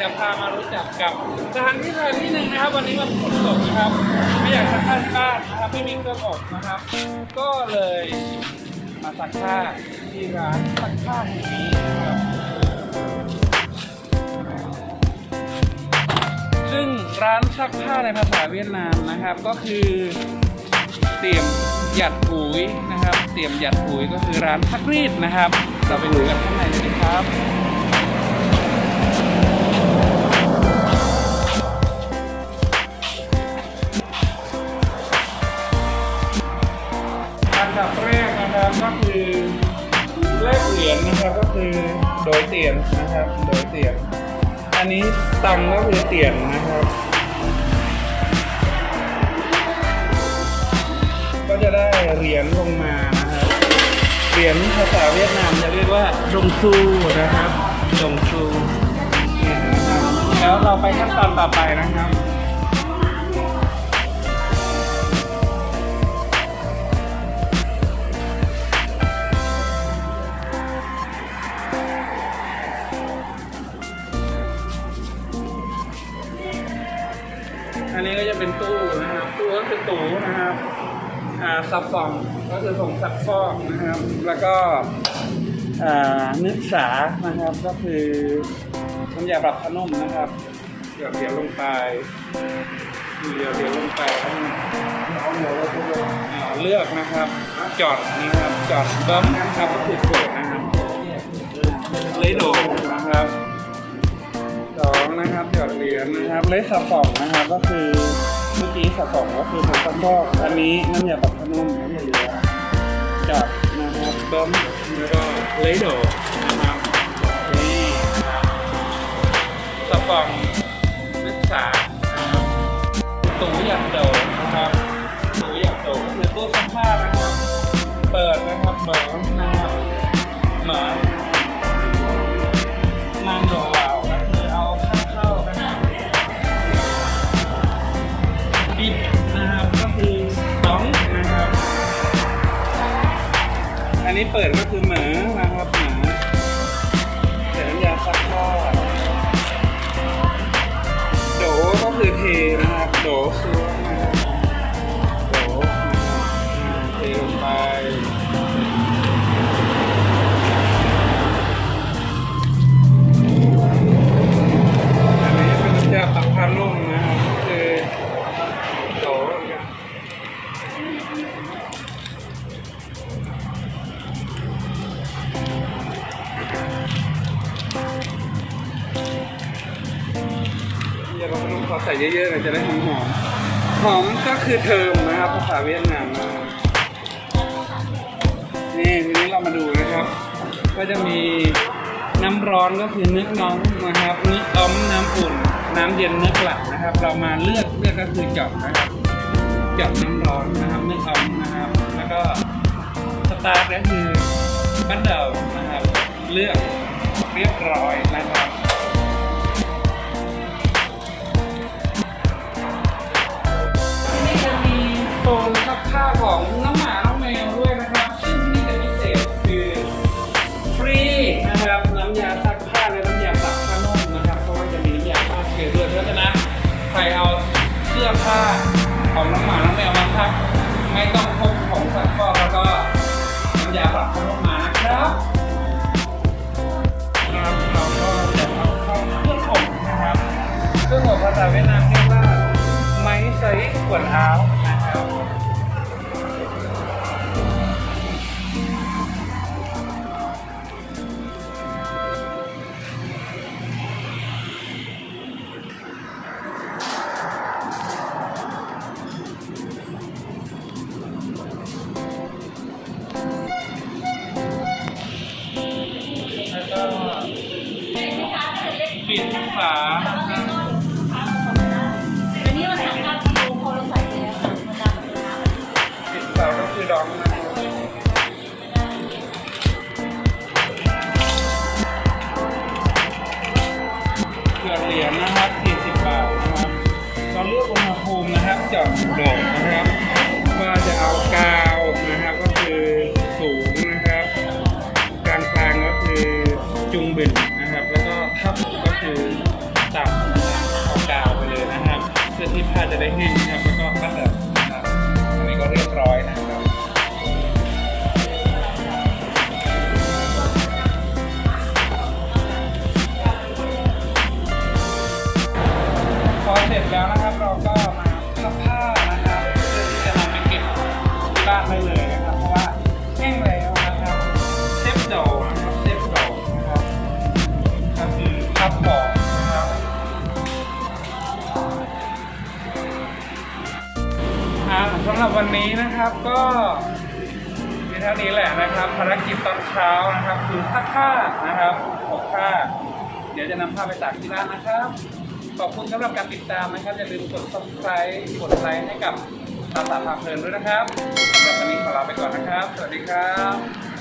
จะพามารู้จักกับสถานที่สถานที่หนึ่งนะครับ วันนี้วันฝนตกนะครับ ไม่อยากซักผ้าที่บ้านนะครับไม่มีเครื่องอบนะครับ ก็เลยมาซักผ้าที่ร้านซักผ้าแห่งนี้นะครับซึ่งร้านซักผ้าในภาษาเวียดนามนะครับ ก็คือเตียมหยัดปุ๋ยนะครับ เตียมหยัดปุ๋ยก็คือร้านซักรีดนะครับ เราไปดูกันข้างในเลยครับ คือโดยเตียนนะครับ โดยเตียน อันนี้ตังก็คือเตียนนะครับ ก็จะได้เหรียญลงมานะครับ เหรียญภาษาเวียดนามจะเรียกว่าดงซูนะครับดงซูเนี่ยนะครับแล้วเราไปขั้นตอนต่อไปนะครับ ตูนะครับอ่าซับฟองก็คือผงซักฟอกนะครับ แล้วก็อ่านึกษานะครับก็คือน้ำยาปรับผ้านุ่มนะครับเดี๋ยวเดี๋ยวลงไปเดี๋ยวเดี๋ยวลงไปเอาเดี๋ยวเราจะอ่าเลือกนะครับจอดนะครับจอดเบิ้มนะครับก็คือกดนะครับเลยโดดนะครับสองนะครับหยอดเหรียญนะครับเลขสับสองนะครับก็คือ เมื่อกี้สับสองก็คือผงซักฟอกอันนี้น้ำยาปรับผ้านุ่มน้ำยาเหลือจอดนะครับเบิ้มแล้วก็เลโดนะครับนี่สับองนักศึกษาตู้หยัดโดนะครับตู้หยัดโดดก็คือตู้ซักผ้านะครับ เปิดนะครับเหมือน นี้เปิดก็คือเหมือนะครับเหมือเสร็จน้ำยาซักผ้าโดก็คือเทนะครับโดคือ ขอใส่เยอะๆหน่อยจะได้หอมหอมหอมก็คือเทอมนะครับภาษาเวียดนามนี่ทีนี้เรามาดูนะครับ ก็จะมีน้ำร้อนก็คือนึกน้องนะครับนึกอ้อมน้ำอุ่น น้ำเย็นนึกหลักนะครับ เรามาเลือกเลือกก็คือจาะนะครับจาะน้ำร้อนนะครับนึกอ้อมนะครับ แล้วก็สตาร์ทก็คือบัตเดิลนะครับ เลือกเรียบร้อยนะครับ เครื่องภาษาเวียดนามเรียกว่าไม้ใส่ขวดอ้านะครับแล้วก็ปิดฝา จะบอกนะครับ ว่าจะเอากาวนะครับก็คือสูงนะครับกลางกลางก็คือจุงบิ่นนะครับ แล้วก็ทับก็คือตับเอากาวไปเลยนะครับ เพื่อที่ผ้าจะได้แห้งนะครับานได้เลยนะครับเพราะว่าแห้งแล้วนะครับเซฟโดนะครับเซฟโดนะครับก็คือพับบอกนะครับอ่าสำหรับวันนี้นะครับก็มีเท่านี้แหละนะครับภารกิจตอนเช้านะครับคือซักผ้านะครับอบผ้า เดี๋ยวจะนำผ้าไปตากที่บ้านนะครับ ขอบคุณสำหรับการติดตามนะครับอย่าลืมกด subscribe กดไลค์ให้กับ ตาตาพาเพลินด้วยนะครับสำหรับวันนี้ขอลาไปก่อนนะครับ สวัสดีครับ